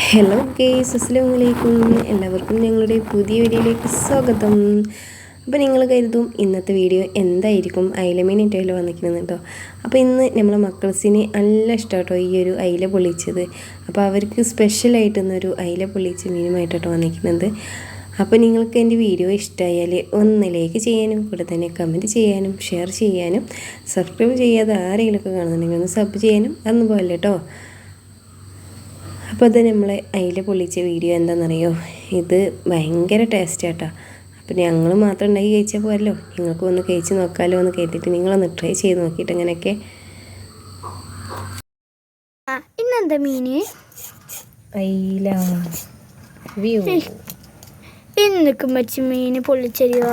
Hello guys അസ്സാം വലൈക്കും എല്ലാവർക്കും ഞങ്ങളുടെ പുതിയ വീഡിയോയിലേക്ക് സ്വാഗതം. അപ്പോൾ നിങ്ങൾ കരുതും ഇന്നത്തെ വീഡിയോ എന്തായിരിക്കും? അയിലമീനായിട്ടല്ലോ വന്നിരിക്കുന്നത് കേട്ടോ. അപ്പോൾ ഇന്ന് നമ്മളെ മക്കൾസിന് നല്ല ഇഷ്ടം കേട്ടോ ഈ ഒരു അയില പൊള്ളിച്ചത്. അപ്പോൾ അവർക്ക് സ്പെഷ്യലായിട്ട് ഇന്നൊരു അയില പൊള്ളിച്ച മീനുമായിട്ടോ വന്നിരിക്കുന്നത്. അപ്പോൾ നിങ്ങൾക്ക് എന്റെ വീഡിയോ ഇഷ്ടമായാൽ ഒന്ന് ലൈക്ക് ചെയ്യാനും കൂടെ തന്നെ കമന്റ് ചെയ്യാനും ഷെയർ ചെയ്യാനും സബ്സ്ക്രൈബ് ചെയ്യാതെ ആരെങ്കിലുമൊക്കെ കാണുന്നുണ്ടെങ്കിൽ ഒന്ന് സബ് ചെയ്യാനും അന്ന് പോലെ കേട്ടോ അപ്പോൾ അത് നമ്മൾ അതിൽ പൊള്ളിച്ച വീഡിയോ എന്താണെന്നറിയോ? ഇത് ഭയങ്കര ടേസ്റ്റ് ആട്ടോ. അപ്പം ഞങ്ങൾ മാത്രം ഉണ്ടാക്കി കഴിച്ചാൽ പോരല്ലോ. നിങ്ങൾക്ക് ഒന്ന് കഴിച്ച് നോക്കാമല്ലോ എന്ന് കേട്ടിട്ട് നിങ്ങളൊന്ന് ട്രൈ ചെയ്ത് നോക്കിയിട്ട് അങ്ങനെയൊക്കെ ഇന്നെന്താ മീന്? അയില. ഇന്നൊക്കെ മച്ചി മീന് പൊള്ളിച്ചരിയോ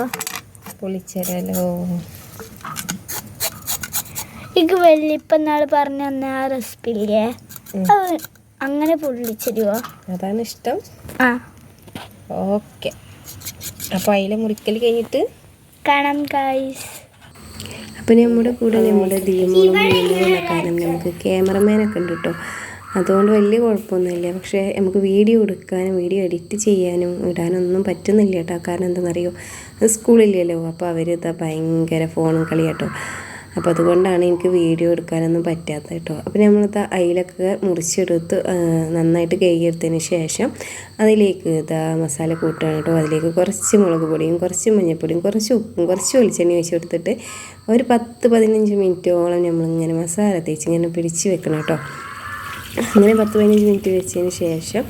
പൊള്ളിച്ചരലോ. എനിക്ക് വല്യപ്പ നാൾ പറഞ്ഞു തന്ന ആ അങ്ങനെ പൊള്ളിച്ചരിയോ അതാണ് ഇഷ്ടം. ആ. ഓക്കെ. അപ്പോൾ അതിലെ മുറിക്കൽ കഴിഞ്ഞിട്ട്? കാണാം ഗൈസ് അപ്പോൾ നമ്മുടെ കൂടെ നമ്മുടെ ദീമോളും മീനുമുള്ള കാരണം നമുക്ക് ക്യാമറമാനൊക്കെ ഉണ്ട് കേട്ടോ അതുകൊണ്ട് വലിയ കുഴപ്പമൊന്നുമില്ല. പക്ഷേ നമുക്ക് വീഡിയോ എടുക്കാനും വീഡിയോ എഡിറ്റ് ചെയ്യാനും ഇടാനൊന്നും പറ്റുന്നില്ല കേട്ടോ. കാരണം എന്താണെന്നറിയോ? സ്കൂളില്ലല്ലോ. അപ്പോൾ അവരിതാ ഭയങ്കര ഫോണും കളി കേട്ടോ അപ്പോൾ അതുകൊണ്ടാണ് എനിക്ക് വീഡിയോ എടുക്കാനൊന്നും പറ്റാത്ത കേട്ടോ. അപ്പോൾ നമ്മളിത് അയിലൊക്കെ മുറിച്ചെടുത്ത് നന്നായിട്ട് കഴുകിയെടുത്തതിന് ശേഷം അതിലേക്ക് ഇതാ മസാല കൂട്ടുകയാണ് കേട്ടോ. അതിലേക്ക് കുറച്ച് മുളക് പൊടിയും കുറച്ച് മഞ്ഞൾപ്പൊടിയും കുറച്ച് ഉപ്പും കുറച്ച് വെളിച്ചെണ്ണ ഒഴിച്ച് കൊടുത്തിട്ട് ഒരു പത്ത് പതിനഞ്ച് മിനിറ്റോളം നമ്മളിങ്ങനെ മസാല തേച്ച് ഇങ്ങനെ പിടിച്ച് വെക്കണം കേട്ടോ. അങ്ങനെ പത്ത് പതിനഞ്ച് മിനിറ്റ് വെച്ചതിന് ശേഷം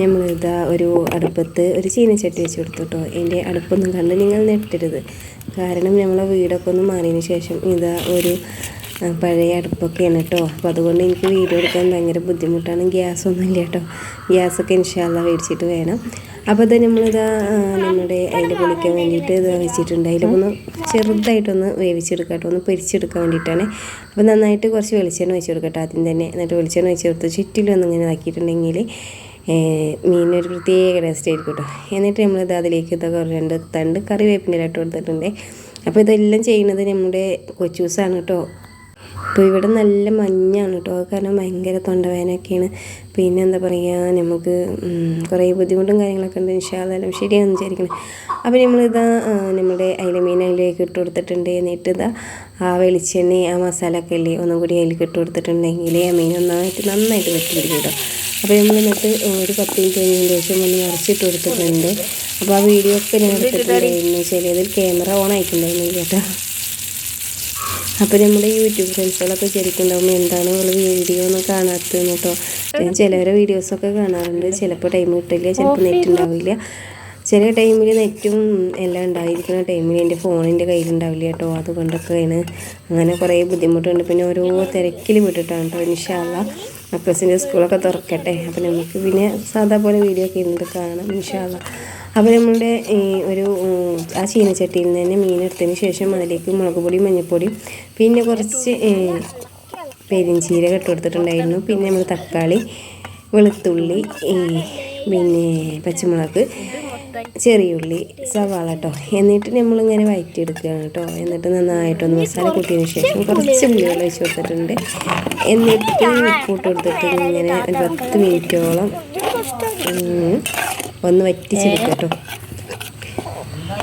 നമ്മളിതാ ഒരു അടുപ്പത്ത് ഒരു ചീനച്ചട്ടി വെച്ച് കൊടുത്തു കേട്ടോ. എന്റെ അടുപ്പൊന്നും കണ്ട് നിങ്ങൾ നെട്ടരുത്. കാരണം നമ്മളെ വീടൊക്കെ ഒന്ന് മാറിയതിന് ശേഷം ഇതാ ഒരു പഴയ അടുപ്പൊക്കെയാണ് കേട്ടോ അപ്പോൾ അതുകൊണ്ട് എനിക്ക് വീഡിയോ എടുക്കാൻ ഭയങ്കര ബുദ്ധിമുട്ടാണ്. ഗ്യാസൊന്നും ഇല്ല കേട്ടോ ഗ്യാസൊക്കെ ഇൻഷാല്ല മേടിച്ചിട്ട് വേണം. അപ്പോൾ അത് നമ്മളിതാ നമ്മുടെ അതിൽ പൊളിക്കാൻ വേണ്ടിയിട്ട് ഇത് വെച്ചിട്ടുണ്ട്. അതിലൊന്ന് ചെറുതായിട്ടൊന്ന് വേവിച്ചെടുക്കാം കേട്ടോ ഒന്ന് പൊരിച്ചെടുക്കാൻ വേണ്ടിയിട്ടാണ്. അപ്പോൾ നന്നായിട്ട് കുറച്ച് വെളിച്ചെണ്ണ വെച്ച് കൊടുക്കട്ടെ ആദ്യം തന്നെ. എന്നിട്ട് വെളിച്ചെണ്ണ വെച്ച് കൊടുത്ത് ചുറ്റിലൊന്നും ഇങ്ങനെ ആക്കിയിട്ടുണ്ടെങ്കിൽ മീനൊരു പ്രത്യേക ടേസ്റ്റ് ആയിരിക്കും കേട്ടോ എന്നിട്ട് നമ്മളിത് അതിലേക്ക് ഇതൊക്കെ രണ്ട് തണ്ട് കറിവേപ്പിന്റെ ഇട്ട് കൊടുത്തിട്ടുണ്ട്. അപ്പോൾ ഇതെല്ലാം ചെയ്യുന്നത് നമ്മുടെ കൊച്ചൂസാണ് കേട്ടോ അപ്പോൾ ഇവിടെ നല്ല മഞ്ഞാണ് കേട്ടോ കാരണം ഭയങ്കര തൊണ്ടവേനൊക്കെയാണ് പിന്നെ എന്താ പറയുക നമുക്ക് കുറേ ബുദ്ധിമുട്ടും കാര്യങ്ങളൊക്കെ ഉണ്ട്. നിശാദാലും ശരിയാണെന്ന് വിചാരിക്കണം അപ്പോൾ നമ്മളിതാ നമ്മുടെ അയില മീൻ അതിലേക്ക് ഇട്ട് കൊടുത്തിട്ടുണ്ട്. എന്നിട്ട് ഇതാ ആ വെളിച്ചെണ്ണ ആ മസാല ഇല്ലേ ഒന്നും കൂടി അതിലേക്ക് ഇട്ട് കൊടുത്തിട്ടുണ്ടെങ്കിൽ ആ മീൻ നന്നായിട്ട് നന്നായിട്ട് വെട്ടി കേട്ടോ അപ്പോൾ നമ്മൾ എന്നിട്ട് ഒരു പത്ത് മിനിറ്റ് കഴിഞ്ഞതിന് ശേഷം ഒന്ന് നിറച്ചിട്ട് കൊടുത്തിട്ടുണ്ട്. അപ്പോൾ ആ വീഡിയോ ഒക്കെ ഞാൻ എടുത്തിട്ടുണ്ടായിരുന്നു ചിലതിൽ ക്യാമറ ഓൺ ആയിട്ടുണ്ടായിരുന്നു കേട്ടോ. അപ്പോൾ നമ്മുടെ യൂട്യൂബ് ഫ്രണ്ട്സുകളൊക്കെ ശരിക്കുണ്ടാകുമ്പോൾ എന്താണ് ഉള്ള വീഡിയോ ഒന്നും കാണാത്തതെന്ന് കേട്ടോ. ഞാൻ ചിലവരെ വീഡിയോസൊക്കെ കാണാറുണ്ട്. ചിലപ്പോൾ ടൈം കിട്ടില്ല ചിലപ്പോൾ നെറ്റ് ഉണ്ടാവില്ല. ചില ടൈമിൽ നെറ്റും എല്ലാം ഉണ്ടായിരിക്കുന്ന ടൈമിൽ എന്റെ ഫോണിന്റെ കയ്യിലുണ്ടാവില്ല കേട്ടോ. അതുകൊണ്ടൊക്കെയാണ് അങ്ങനെ കുറേ ബുദ്ധിമുട്ടുണ്ട്. പിന്നെ ഓരോ തിരക്കിൽ വിട്ടിട്ടാണ് കേട്ടോ ഇൻഷാല്ല മക്കൾസിന്റെ സ്കൂളൊക്കെ തുറക്കട്ടെ. അപ്പോൾ നമുക്ക് പിന്നെ സാധാ പോലെ വീഡിയോ ഒക്കെ ഇന്നിട്ട് കാണാം ഇൻഷാല്ല അപ്പോൾ നമ്മളുടെ ഈ ഒരു ആ ചീനച്ചട്ടിയിൽ നിന്ന് തന്നെ മീനെടുത്തതിന് ശേഷം അതിലേക്ക് മുളക് പൊടി മഞ്ഞൾപ്പൊടി പിന്നെ കുറച്ച് പെരിഞ്ചീരക പെരിഞ്ചീരകം ഇട്ട് കൊടുത്തിട്ടുണ്ടായിരുന്നു. പിന്നെ നമ്മൾ തക്കാളി വെളുത്തുള്ളി പിന്നെ പച്ചമുളക് ചെറിയുള്ളി സവാള കേട്ടോ എന്നിട്ട് നമ്മളിങ്ങനെ വഴറ്റിയെടുക്കുകയാണ് കേട്ടോ എന്നിട്ട് നന്നായിട്ടൊന്ന് മസാല കൂട്ടിയതിന് ശേഷം കുറച്ച് ഉള്ളികൾ ഒഴിച്ച് കൊടുത്തിട്ടുണ്ട്. എന്നിട്ട് ഉപ്പിട്ട് കൊടുത്തിട്ട് ഇങ്ങനെ ഒരു പത്ത് മിനിറ്റോളം ഒന്ന് വറ്റിച്ചെടുക്കുക കേട്ടോ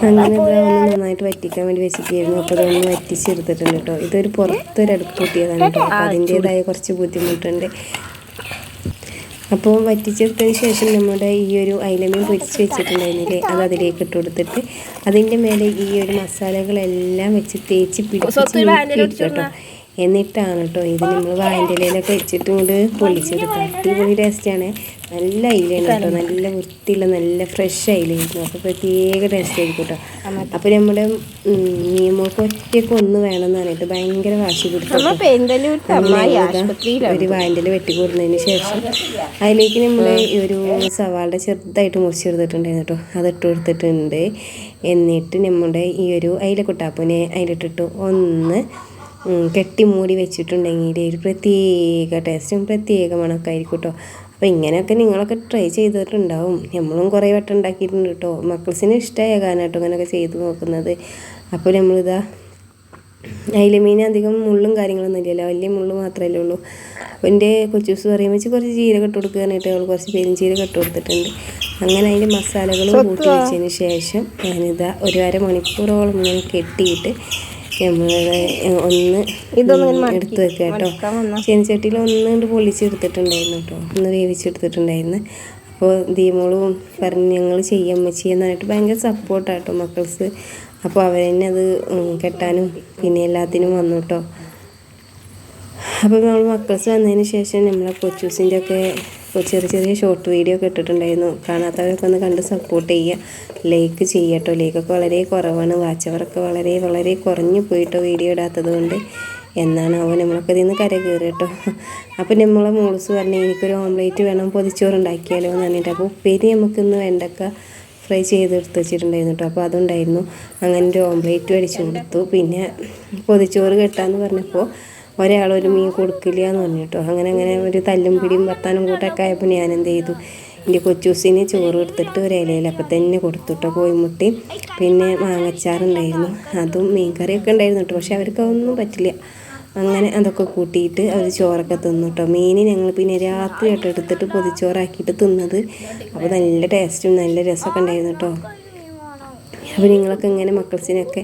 അങ്ങനെ ഒന്ന് നന്നായിട്ട് വറ്റിക്കാൻ വേണ്ടി വെച്ചിട്ടായിരുന്നു അപ്പോൾ അതൊന്ന് വറ്റിച്ചെടുത്തിട്ടുണ്ട് കേട്ടോ ഇതൊരു പുറത്തൊരു അടുപ്പ് കൂട്ടിയതാണ് കേട്ടോ അതിന്റേതായ കുറച്ച് ബുദ്ധിമുട്ടുണ്ട്. അപ്പോൾ വറ്റിച്ചെടുത്തതിന് ശേഷം നമ്മുടെ ഈ ഒരു അയിലമീൻ പൊരിച്ച് വെച്ചിട്ടുണ്ടായിരുന്നില്ലേ അത് അതിലേക്ക് ഇട്ട് കൊടുത്തിട്ട് അതിന്റെ മേലെ ഈ ഒരു മസാലകളെല്ലാം വെച്ച് തേച്ച് പിടിപ്പിച്ച് കേട്ടോ. എന്നിട്ടാണ് കേട്ടോ ഇത് നമ്മൾ വാഴന്റെ ഇലയിലൊക്കെ വെച്ചിട്ട് ഇങ്ങോട്ട് പൊള്ളിച്ചെടുക്കുക അടിപൊളി ടേസ്റ്റാണ് നല്ല അയിലാണ് കേട്ടോ നല്ല വൃത്തിയുള്ള നല്ല ഫ്രഷ് അയിലായിരുന്നു. അപ്പോൾ പ്രത്യേക ടേസ്റ്റ് ആയിരിക്കും കേട്ടോ അപ്പോൾ നമ്മുടെ നിയമമൊക്കെ ഒറ്റയ്ക്ക് ഒന്ന് വേണമെന്ന് പറഞ്ഞിട്ട് ഭയങ്കര വാശി കൊടുത്തു ഒരു വായന്റെ വെട്ടി കൊടുത്തതിന് ശേഷം അതിലേക്ക് നമ്മൾ ഈ ഒരു സവാള ചെറുതായിട്ട് മുറിച്ച് മുറിച്ചെടുത്തിട്ടുണ്ടായിരുന്നു കേട്ടോ അതിട്ട് കൊടുത്തിട്ടുണ്ട്. എന്നിട്ട് നമ്മുടെ ഈ ഒരു അയിലക്കുട്ടാപ്പനെ അതിലിട്ടിട്ട് ഒന്ന് കെട്ടി മൂടി വെച്ചിട്ടുണ്ടെങ്കിൽ ഒരു പ്രത്യേക ടേസ്റ്റും പ്രത്യേക മണമൊക്കെ ആയിരിക്കും കേട്ടോ അപ്പോൾ ഇങ്ങനെയൊക്കെ നിങ്ങളൊക്കെ ട്രൈ ചെയ്തിട്ടുണ്ടാവും. നമ്മളും കുറേ വട്ടം ഉണ്ടാക്കിയിട്ടുണ്ട് കേട്ടോ മക്കൾസിന് ഇഷ്ടമായ കാരണം കേട്ടോ ഇങ്ങനെയൊക്കെ ചെയ്ത് നോക്കുന്നത്. അപ്പോൾ നമ്മളിതാ അതിലെ മീൻ അധികം മുള്ളും കാര്യങ്ങളൊന്നും ഇല്ലല്ലോ. വലിയ മുള്ളു മാത്രമല്ലേ ഉള്ളൂ. എന്റെ കൊച്ചൂസ് പറയുമ്പോൾ വെച്ച് കുറച്ച് ജീരകം ഇട്ട് കൊടുക്കാനായിട്ട് അവൾ കുറച്ച് പെരിഞ്ചീരകം ഇട്ട് കൊടുത്തിട്ടുണ്ട്. അങ്ങനെ അതിന്റെ മസാലകളും കൂട്ടി വെച്ചതിന് ശേഷം ഞാനിതാ ഒരു അര മണിക്കൂറോളം ഇങ്ങനെ കെട്ടിയിട്ട് നമ്മൾ ഒന്ന് എടുത്ത് വെക്കുക കേട്ടോ. ചീനിച്ചട്ടിയിൽ ഒന്ന് പൊളിച്ചെടുത്തിട്ടുണ്ടായിരുന്നു കേട്ടോ. ഒന്ന് വേവിച്ചെടുത്തിട്ടുണ്ടായിരുന്നു അപ്പോൾ ദീമോളും പറഞ്ഞ് ഞങ്ങൾ ചെയ്യാൻ ചെയ്യുന്നതായിട്ട് ഭയങ്കര സപ്പോർട്ടാട്ടോ മക്കൾസ് അപ്പോൾ അവരെന്നെ അത് കെട്ടാനും പിന്നെ എല്ലാത്തിനും വന്നു കേട്ടോ. അപ്പോൾ നമ്മൾ മക്കൾസ് വന്നതിന് ശേഷം നമ്മളെ കൊച്ചൂസിന്റെ ഒക്കെ ചെറിയ ചെറിയ ഷോർട്ട് വീഡിയോ ഒക്കെ ഇട്ടിട്ടുണ്ടായിരുന്നു. കാണാത്തവരൊക്കെ ഒന്ന് കണ്ട് സപ്പോർട്ട് ചെയ്യുക. ലൈക്ക് ചെയ്യട്ടോ. ലൈക്കൊക്കെ വളരെ കുറവാണ്. വാച്ചവർക്ക് വളരെ വളരെ കുറഞ്ഞു പോയിട്ടോ വീഡിയോ ഇടാത്തത് കൊണ്ട്. എന്നാണ് അവൻ നമ്മളൊക്കെ ഇതിൽ നിന്ന് കര കയറി കേട്ടോ അപ്പോൾ നമ്മളെ മോൾസ് പറഞ്ഞു എനിക്കൊരു ഓംലേറ്റ് വേണം പൊതിച്ചോറ് ഉണ്ടാക്കിയാലോ എന്ന് പറഞ്ഞിട്ട്. അപ്പോൾ ഉപ്പേരി നമുക്കിന്ന് വെണ്ടക്ക ഫ്രൈ ചെയ്തെടുത്ത് വെച്ചിട്ടുണ്ടായിരുന്നു കേട്ടോ അപ്പോൾ അതുണ്ടായിരുന്നു. അങ്ങനെ ഒരു ഓംലേറ്റ് അടിച്ചു കൊടുത്തു. പിന്നെ പൊതിച്ചോറ് കെട്ടാന്ന് പറഞ്ഞപ്പോൾ ഒരാൾ ഒരു മീൻ കൊടുക്കില്ല എന്ന് പറഞ്ഞിട്ടോ. അങ്ങനെ അങ്ങനെ ഒരു തല്ലും പിടിയും വർത്താനും കൂട്ടൊക്കെ ആയപ്പോൾ ഞാൻ എന്ത് ചെയ്തു എന്റെ കൊച്ചൂസിന് ചോറ് എടുത്തിട്ട് ഒരു ഇലയിൽ അപ്പം തന്നെ കൊടുത്തിട്ടോ കേട്ടോ കോഴിമുട്ടി പിന്നെ മാങ്ങച്ചാറുണ്ടായിരുന്നു. അതും മീൻ കറിയൊക്കെ ഉണ്ടായിരുന്നു കേട്ടോ. പക്ഷെ അവർക്ക് അതൊന്നും പറ്റില്ല. അങ്ങനെ അതൊക്കെ കൂട്ടിയിട്ട് അവർ ചോറൊക്കെ തിന്നു കേട്ടോ. മീൻ ഞങ്ങൾ പിന്നെ രാത്രി ആയിട്ട് എടുത്തിട്ട് പൊതിച്ചോറാക്കിയിട്ട് തിന്നത്. അപ്പോൾ നല്ല ടേസ്റ്റും നല്ല രസമൊക്കെ ഉണ്ടായിരുന്നു കേട്ടോ. അപ്പോൾ നിങ്ങളൊക്കെ ഇങ്ങനെ മക്കൾസിനൊക്കെ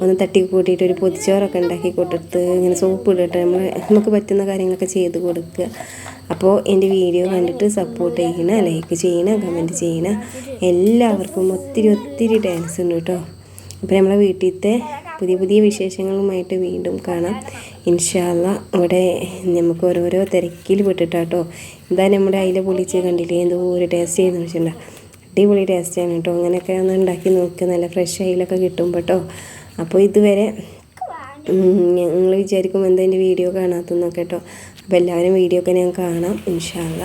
ഒന്ന് തട്ടി കൂട്ടിയിട്ട് ഒരു പൊതിച്ചോറൊക്കെ ഉണ്ടാക്കി കൊടുത്ത് ഇങ്ങനെ സോപ്പ് ഇട്ടിട്ട് നമ്മൾ നമുക്ക് പറ്റുന്ന കാര്യങ്ങളൊക്കെ ചെയ്ത് കൊടുക്കുക. അപ്പോൾ എന്റെ വീഡിയോ കണ്ടിട്ട് സപ്പോർട്ട് ചെയ്യണം ലൈക്ക് ചെയ്യണം കമന്റ് ചെയ്യണം. എല്ലാവർക്കും ഒത്തിരി ഒത്തിരി താങ്ക്സ് ഉണ്ട് കേട്ടോ. അപ്പോൾ നമ്മളെ വീട്ടിലത്തെ പുതിയ പുതിയ വിശേഷങ്ങളുമായിട്ട് വീണ്ടും കാണാം. ഇൻഷാല്ല ഇവിടെ നമുക്ക് ഓരോരോ തിരക്കിൽ വിട്ടിട്ടാട്ടോ. എന്താ നമ്മുടെ അതിലെ പൊളിച്ച് കണ്ടില്ലേ? എന്തോ ഒരു ടേസ്റ്റ് ചെയ്യുന്ന വെച്ചിട്ടുണ്ടോ അടിപൊളി ടേസ്റ്റാണ് കേട്ടോ അങ്ങനെയൊക്കെ ഒന്ന് ഉണ്ടാക്കി നോക്കുക നല്ല ഫ്രഷ് അയിലൊക്കെ കിട്ടും കേട്ടോ അപ്പോൾ ഇതുവരെ നിങ്ങൾ വിചാരിക്കും എന്താ എന്റെ വീഡിയോ കാണാത്തെന്നൊക്കെ കേട്ടോ അപ്പോൾ എല്ലാവരും വീഡിയോ ഒക്കെ ഞാൻ കാണാം ഇൻഷാല്ല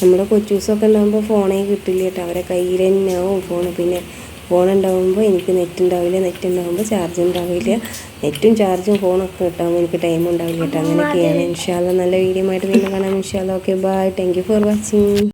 നമ്മുടെ കൊച്ചൂസൊക്കെ ഉണ്ടാകുമ്പോൾ ഫോണേ കിട്ടില്ല കേട്ടോ അവരെ കയ്യിൽ തന്നെയാവും ഫോൺ പിന്നെ ഫോൺ ഉണ്ടാകുമ്പോൾ എനിക്ക് നെറ്റ് ഉണ്ടാവില്ല നെറ്റ് ഉണ്ടാകുമ്പോൾ ചാർജ് ഉണ്ടാവില്ല. നെറ്റും ചാർജും ഫോണൊക്കെ കിട്ടാകുമ്പോൾ എനിക്ക് ടൈം ഉണ്ടാവില്ല കേട്ടോ അങ്ങനെയൊക്കെയാണ്. ഇൻഷാല്ല നല്ല വീഡിയോ ആയിട്ട് വീണ്ടും കാണാം. ഇൻഷാല്ല okay bye thank you for watching